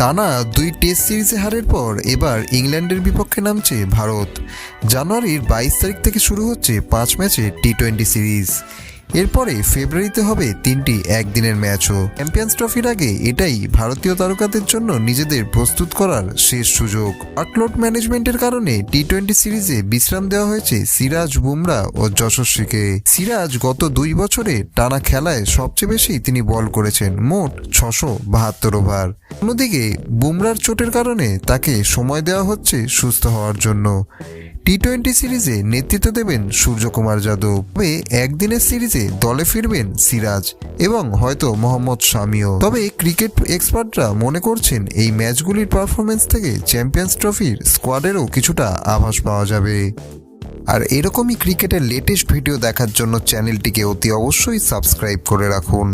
টানা দুই টেস্ট সিরিজে হারের পর এবার ইংল্যান্ডের বিপক্ষে নামছে ভারত। জানুয়ারির বাইশ তারিখ থেকে শুরু হচ্ছে পাঁচ ম্যাচে টি টোয়েন্টি সিরিজ। এরপরে ফেব্রুয়ারিতে হবে তিনটি একদিনের ম্যাচও। চ্যাম্পিয়ন্স ট্রফির আগে এটাই ভারতীয় তারকাদের জন্য নিজেদের প্রস্তুত করার শেষ সুযোগ। ওয়ার্কলোড ম্যানেজমেন্টের কারণে টি টোয়েন্টি সিরিজে বিশ্রাম দেওয়া হয়েছে সিরাজ বুমরা ও যশস্বীকে। সিরাজ গত দুই বছরে টানা খেলায় সবচেয়ে বেশি তিনি বল করেছেন, মোট ছশো বাহাত্তর ওভার। অন্যদিকে বুমরার চোটের কারণে তাকে সময় দেওয়া হচ্ছে সুস্থ হওয়ার জন্য। টি টোয়েন্টি সিরিজে নেতৃত্ব দেবেন সূর্যকুমার যাদব। তবে একদিনের সিরিজে দলে ফিরবেন সিরাজ এবং হয়তো মোহাম্মদ শামিও। তবে ক্রিকেট এক্সপার্টরা মনে করছেন এই ম্যাচগুলির পারফরমেন্স থেকে চ্যাম্পিয়ন্স ট্রফির স্কোয়াডেরও কিছুটা আভাস পাওয়া যাবে। আর এরকমই ক্রিকেটের লেটেস্ট ভিডিও দেখার জন্য চ্যানেলটিকে অতি অবশ্যই সাবস্ক্রাইব করে রাখুন।